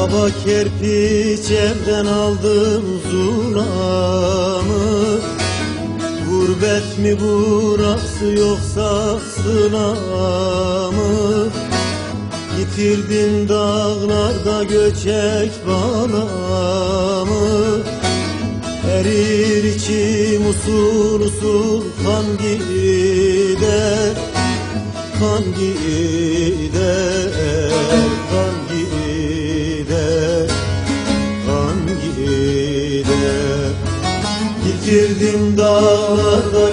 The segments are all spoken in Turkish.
Baba kerpiç evden aldım zulamı Gurbet mi burası yoksa sıla mı Yitirdim dağlarda göçek balamı. Erir içim usul usul kan gider Kan gider,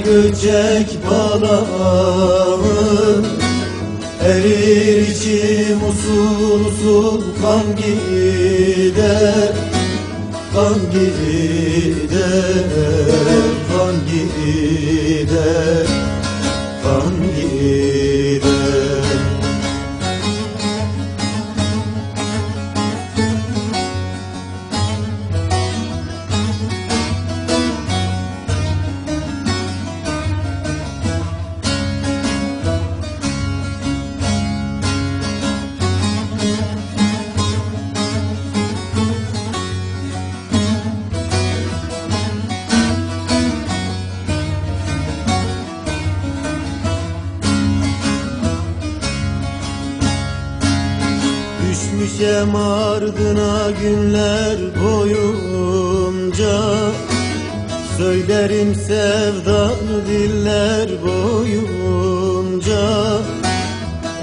göçek balamı Erir içim usul usul kan gider Kan gider, kan gider, Düşmüşem ardına günler boyunca Söylerim sevdanı diller boyunca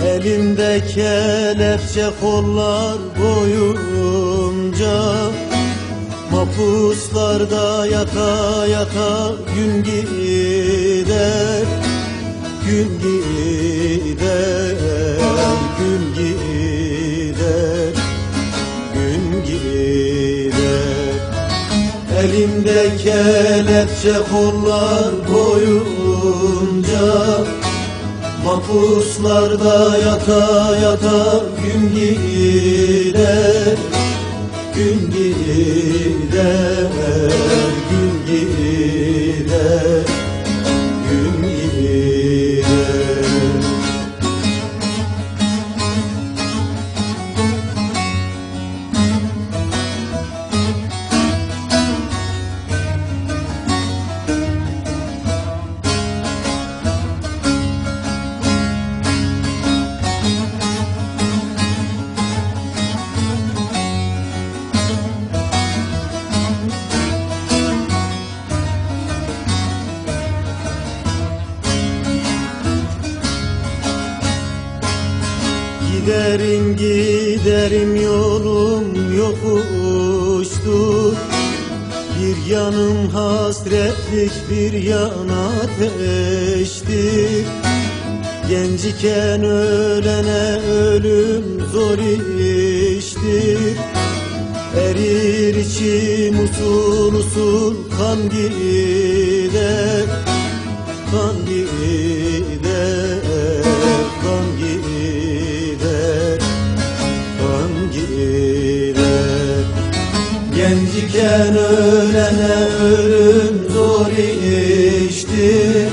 Elimde kelepçe kollar boyunca Mapuslarda yata yata gün gider Gün gider, Elimde kelepçe kollar boyunca Mapuslarda yata yata gün gider Gün gider, Giderim giderim yolum yokuştur Bir yanım hasretlik bir yan ateştir Genciken ölene ölüm zor iştir Erir içim usul usul kan gider Genciken ölene ölüm zor iştir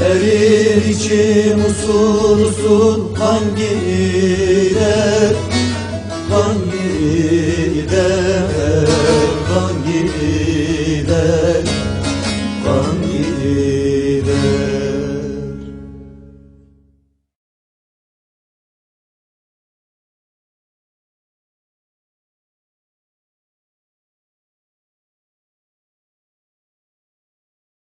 Erir içim usul usul kan gider Kan gider, kan gider,